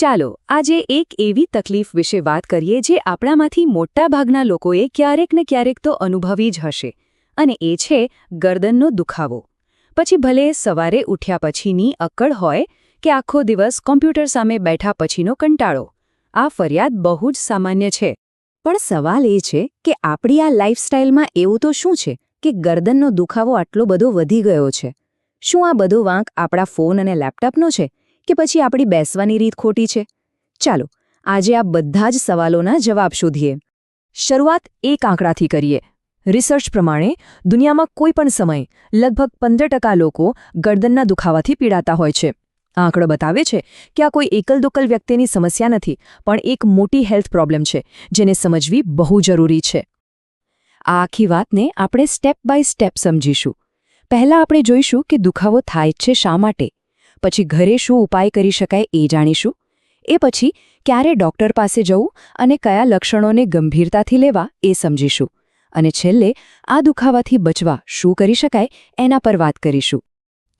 ચાલો, આજે એક એવી તકલીફ વિશે વાત કરીએ જે આપણામાંથી મોટાભાગના લોકોએ ક્યારેક ને ક્યારેક તો અનુભવી જ હશે, અને એ છે ગરદનનો દુખાવો. પછી ભલે સવારે ઉઠ્યા પછીની અક્કડ હોય કે આખો દિવસ કોમ્પ્યુટર સામે બેઠા પછીનો કંટાળો. આ ફરિયાદ બહુ જ સામાન્ય છે. પણ સવાલ એ છે કે આપણી આ લાઇફસ્ટાઇલમાં એવું તો શું છે કે ગરદનનો દુખાવો આટલો બધો વધી ગયો છે? શું આ બધો વાંક આપણા ફોન અને લેપટોપનો છે? કે પછી આપણી બેસવાની રીત ખોટી છે? ચાલો, આજે આ બધા જ સવાલોના જવાબ શોધીએ. શરૂઆત એક આંકડાથી કરીએ. રિસર્ચ પ્રમાણે, દુનિયામાં કોઈ પણ સમયે લગભગ પંદર ટકા લોકો ગરદનના દુખાવાથી પીડાતા હોય છે. આંકડો બતાવે છે કે આ કોઈ એકલ દુકલ વ્યક્તિની સમસ્યા નથી, પણ એક મોટી હેલ્થ પ્રોબ્લેમ છે, જેને સમજવી બહુ જરૂરી છે. આ આખી વાતને આપણે સ્ટેપ બાય સ્ટેપ સમજીશું. પહેલા આપણે જોઈશું કે દુખાવો થાય છે શા માટે. પછી ઘરે શું ઉપાય કરી શકાય એ જાણીશું. એ પછી ક્યારે ડોક્ટર પાસે જવું અને કયા લક્ષણોને ગંભીરતાથી લેવા એ સમજીશું. અને છેલ્લે આ દુખાવાથી બચવા શું કરી શકાય એના પર વાત કરીશું.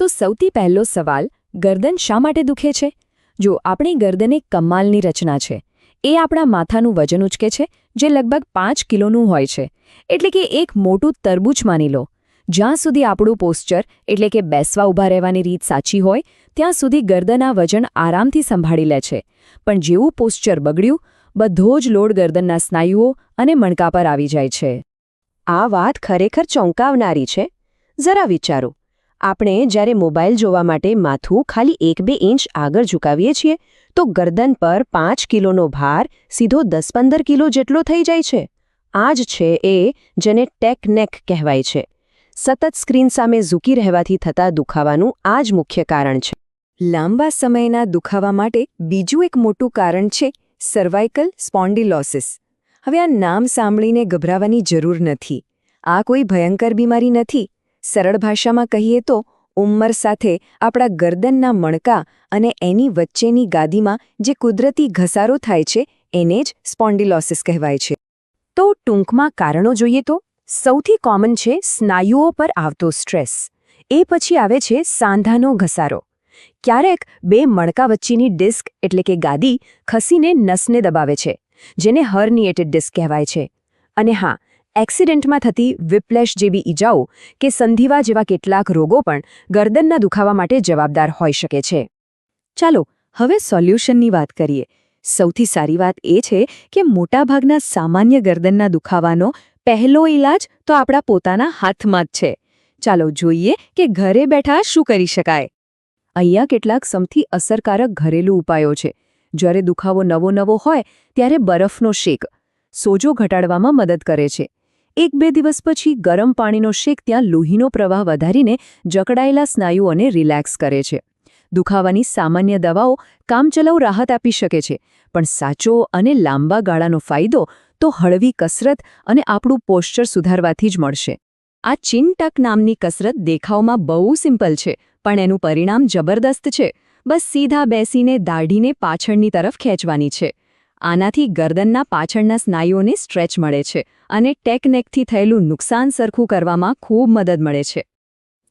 તો સૌથી પહેલો સવાલ, ગરદન શા માટે દુખે છે? જો આપણી ગરદન એક કમાલની રચના છે, એ આપણા માથાનું વજન ઉચકે છે, જે લગભગ પાંચ કિલોનું હોય છે, એટલે કે એક મોટું તરબૂચ માની લો જ્યાં સુધી આપણું પોસ્ચર, એટલે કે બેસવા ઊભા રહેવાની રીત સાચી હોય, ત્યાં સુધી ગરદનના વજન આરામથી સંભાળી લે છે. પણ જેવું પોસ્ચર બગડ્યું, બધો જ લોડ ગરદનના સ્નાયુઓ અને મણકા પર આવી જાય છે. આ વાત ખરેખર ચોંકાવનારી છે? જરા વિચારો. આપણે જ્યારે મોબાઈલ જોવા માટે માથું ખાલી એક બે ઇંચ આગળ ઝુકાવીએ છીએ, તો ગરદન પર પાંચ કિલોનો ભાર સીધો દસ પંદર કિલો જેટલો થઈ જાય છે. આ જ છે એ જેને ટેકનેક કહેવાય છે. સતત સ્ક્રીન સામે ઝૂકી રહેવાથી થતા દુખાવાનું આ જ મુખ્ય કારણ છે. લાંબા સમયના દુખાવા માટે બીજું એક મોટું કારણ છે સર્વાઇકલ સ્પોન્ડિલોસિસ હવે આ નામ સાંભળીને ગભરાવાની જરૂર નથી. આ કોઈ ભયંકર બીમારી નથી. સરળ ભાષામાં કહીએ તો, ઉંમર સાથે આપણા ગરદનના મણકા અને એની વચ્ચેની ગાદીમાં જે કુદરતી ઘસારો થાય છે, એને જ સ્પોન્ડિલોસિસ કહેવાય છે. તો ટૂંકમાં કારણો જોઈએ તો? સૌથી કોમન છે સ્નાયુઓ પર આવતો સ્ટ્રેસ. એ પછી આવે છે સાંધાનો ઘસારો. ક્યારેક બે મણકા વચ્ચેની ડિસ્ક એટલે કે ગાદી ખસીને નસને દબાવે છે, જેને હર્નિએટેડ ડિસ્ક કહેવાય છે. અને હા, એક્સિડન્ટમાં થતી વિપ્લેશ જેવી ઈજાઓ કે સંધિવા જેવા કેટલાક રોગો પણ ગરદનના દુખાવા માટે જવાબદાર હોઈ શકે છે. ચાલો, હવે સોલ્યુશનની વાત કરીએ. સૌથી સારી વાત એ છે કે મોટાભાગના સામાન્ય ગરદનના દુખાવાનો પહેલો ઈલાજ તો આપણા પોતાના હાથમાં જ છે. ચાલો જોઈએ કે ઘરે બેઠા શું કરી શકાય. અહીંયા કેટલાક સૌથી અસરકારક ઘરેલું ઉપાયો છે. જ્યારે દુખાવો નવો નવો હોય, ત્યારે બરફનો શેક સોજો ઘટાડવામાં મદદ કરે છે. એક બે દિવસ પછી ગરમ પાણીનો શેક ત્યાં લોહીનો પ્રવાહ વધારીને જકડાયેલા સ્નાયુઓને રિલેક્સ કરે છે. દુખાવાની સામાન્ય દવાઓ કામચલાઉ રાહત આપી શકે છે, પણ સાચો અને લાંબા ગાળાનો ફાયદો તો હળવી કસરત અને આપણું પોશ્ચર સુધારવાથી જ મળશે. આ ચિનટક નામની કસરત દેખાવમાં બહુ સિમ્પલ છે, પણ એનું પરિણામ જબરદસ્ત છે. બસ સીધા બેસીને દાઢીને પાછળની તરફ ખેંચવાની છે. આનાથી ગરદનના પાછળના સ્નાયુઓને સ્ટ્રેચ મળે છે અને ટેકનેકથી થયેલું નુકસાન સરખું કરવામાં ખૂબ મદદ મળે છે.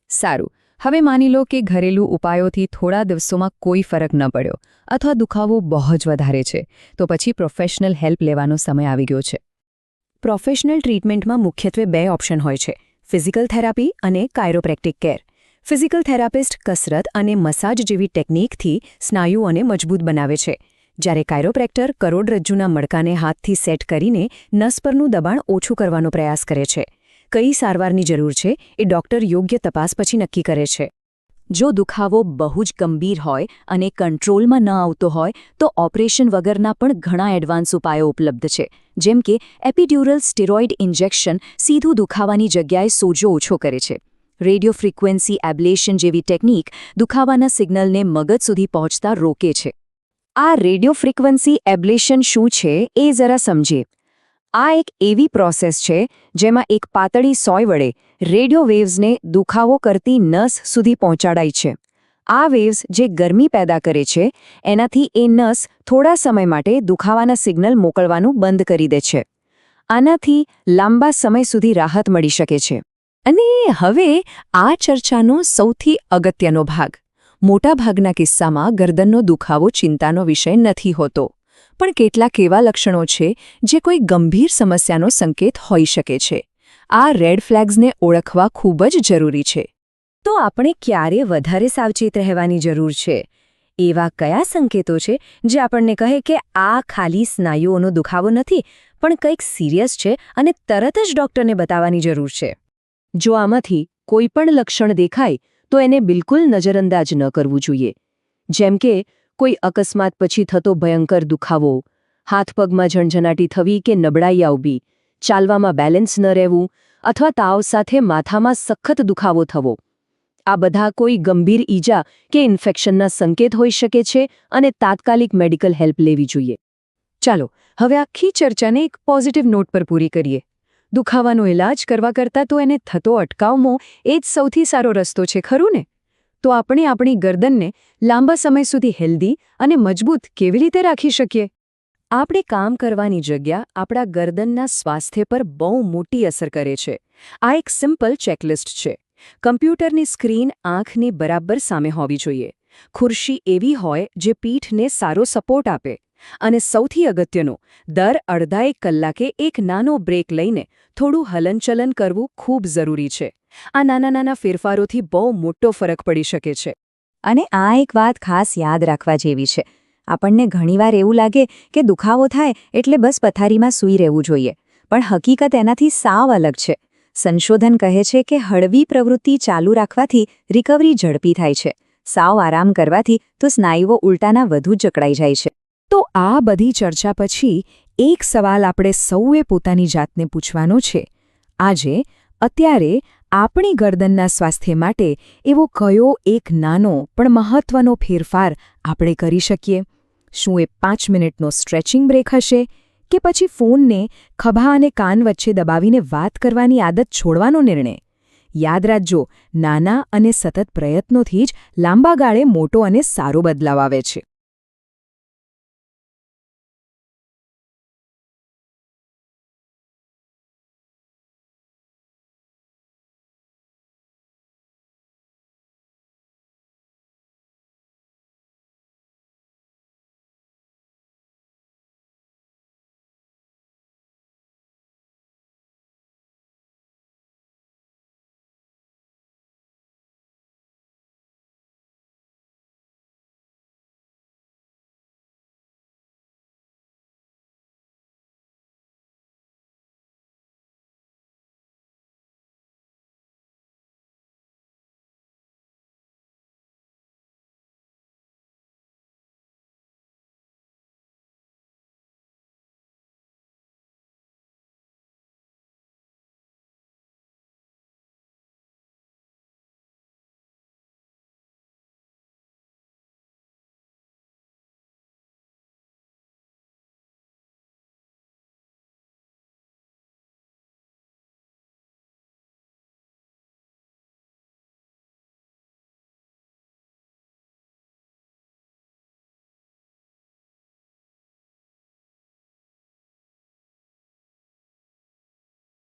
સારું હવે માની લો કે ઘરેલું ઉપાયોથી થોડા દિવસોમાં કોઈ ફરક ન પડ્યો, અથવા દુખાવો બહુ જ વધારે છે, તો પછી પ્રોફેશનલ હેલ્પ લેવાનો સમય આવી ગયો છે. પ્રોફેશનલ ટ્રીટમેન્ટમાં મુખ્યત્વે બે ઓપ્શન હોય છે, ફિઝિકલ થેરાપી અને કાયરોપ્રેક્ટિક કેર. ફિઝિકલ થેરાપિસ્ટ કસરત અને મસાજ જેવી ટેકનિકથી સ્નાયુઓને મજબૂત બનાવે છે. જ્યારે કાયરોપ્રેક્ટર કરોડરજ્જુના મડકાને હાથથી સેટ કરીને નસ પરનું દબાણ ઓછું કરવાનો પ્રયાસ કરે છે. કઈ સારવારની જરૂર છે એ ડોક્ટર યોગ્ય તપાસ પછી નક્કી કરે છે. જો દુખાવો બહુ જ ગંભીર હોય અને કંટ્રોલમાં ન આવતો હોય, તો ઓપરેશન વગરના પણ ઘણા એડવાન્સ ઉપાયો ઉપલબ્ધ છે, જેમ કે એપિડ્યુરલ સ્ટેરોઇડ ઇન્જેક્શન સીધું દુખાવાની જગ્યાએ સોજો ઓછો કરે છે. રેડિયો ફ્રીક્વન્સી એબ્લેશન જેવી ટેકનિક દુખાવાના સિગ્નલને મગજ સુધી પહોંચતા રોકે છે. આ રેડિયો ફ્રીક્વન્સી એબ્લેશન શું છે એ જરા સમજીએ. આ એક એવી પ્રોસેસ છે જેમાં એક પાતળી સોય વડે રેડિયો વેવ્સને દુખાવો કરતી નસ સુધી પહોંચાડાય છે. આ વેવ્સ જે ગરમી પેદા કરે છે, એનાથી એ નસ થોડા સમય માટે દુખાવાના સિગ્નલ મોકલવાનું બંધ કરી દે છે. આનાથી લાંબા સમય સુધી રાહત મળી શકે છે. અને હવે આ ચર્ચાનો સૌથી અગત્યનો ભાગ. મોટાભાગના કિસ્સામાં ગરદનનો દુખાવો ચિંતાનો વિષય નથી હોતો. પણ કેટલાક એવા લક્ષણો છે જે કોઈ ગંભીર સમસ્યાનો સંકેત હોઈ શકે છે. આ રેડ ફ્લેગ્સને ઓળખવા ખૂબ જ જરૂરી છે. તો આપણે ક્યારે વધારે સાવચેત રહેવાની જરૂર છે? એવા કયા સંકેતો છે જે આપણને કહે કે આ ખાલી સ્નાયુઓનો દુખાવો નથી, પણ કંઈક સિરિયસ છે અને તરત જ ડોક્ટરને બતાવવાની જરૂર છે? જો આમાંથી કોઈ પણ લક્ષણ દેખાય, તો એને બિલકુલ નજરઅંદાજ ન કરવું જોઈએ. જેમ કે કોઈ અકસ્માત પછી થતો ભયંકર દુખાવો, હાથ પગમાં ઝણઝણાટી થવી કે નબળાઈ આવવી, ચાલવામાં બેલેન્સ ન રહેવું અથવા તાવ સાથે માથામાં સખત દુખાવો થવો. આ બધા કોઈ ગંભીર ઈજા કે ઇન્ફેક્શનના સંકેત હોઈ શકે છે અને તાત્કાલિક મેડિકલ હેલ્પ લેવી જોઈએ. ચાલો, હવે આખી ચર્ચાને એક પોઝિટિવ નોટ પર પૂરી કરીએ. દુખાવાનો ઇલાજ કરવા કરતાં તો એને થતો અટકાવવો એ જ સૌથી સારો રસ્તો છે, ખરું ને? તો આપણે આપણી ગરદનને લાંબા સમય સુધી હેલ્ધી અને મજબૂત કેવી રીતે રાખી શકીએ? આપણે કામ કરવાની જગ્યા આપણા ગરદનના સ્વાસ્થ્ય પર બહુ મોટી અસર કરે છે. આ એક સિમ્પલ ચેકલિસ્ટ છે. કમ્પ્યુટરની સ્ક્રીન આંખની બરાબર સામે હોવી જોઈએ. ખુરશી એવી હોય જે પીઠને સારો સપોર્ટ આપે. અને સૌથી અગત્યનું, દર અડધા એક કલાકે એક નાનો બ્રેક લઈને થોડું હલનચલન કરવું ખૂબ જરૂરી છે. આ નાના નાના ફેરફારોથી બહુ મોટો ફરક પડી શકે છે. અને આ એક વાત ખાસ યાદ રાખવા જેવી છે. આપણને ઘણીવાર એવું લાગે કે દુખાવો થાય એટલે બસ પથારીમાં સૂઈ રહેવું જોઈએ. પણ હકીકત એનાથી સાવ અલગ છે. સંશોધન કહે છે કે હળવી પ્રવૃત્તિ ચાલુ રાખવાથી રિકવરી ઝડપી થાય છે. સાવ આરામ કરવાથી તો સ્નાયુઓ ઉલટાના વધુ જકડાઈ જાય છે. તો આ બધી ચર્ચા પછી એક સવાલ આપણે સૌએ પોતાની જાતને પૂછવાનો છે. આજે, અત્યારે આપણી ગરદનના સ્વાસ્થ્ય માટે એવો કયો એક નાનો પણ મહત્વનો ફેરફાર આપણે કરી શકીએ? શું એ પાંચ મિનિટનો સ્ટ્રેચિંગ બ્રેક હશે કે પછી ફોનને ખભા અને કાન વચ્ચે દબાવીને વાત કરવાની આદત છોડવાનો નિર્ણય? યાદ રાખજો, નાના અને સતત પ્રયત્નોથી જ લાંબા ગાળે મોટો અને સારો બદલાવ આવે છે.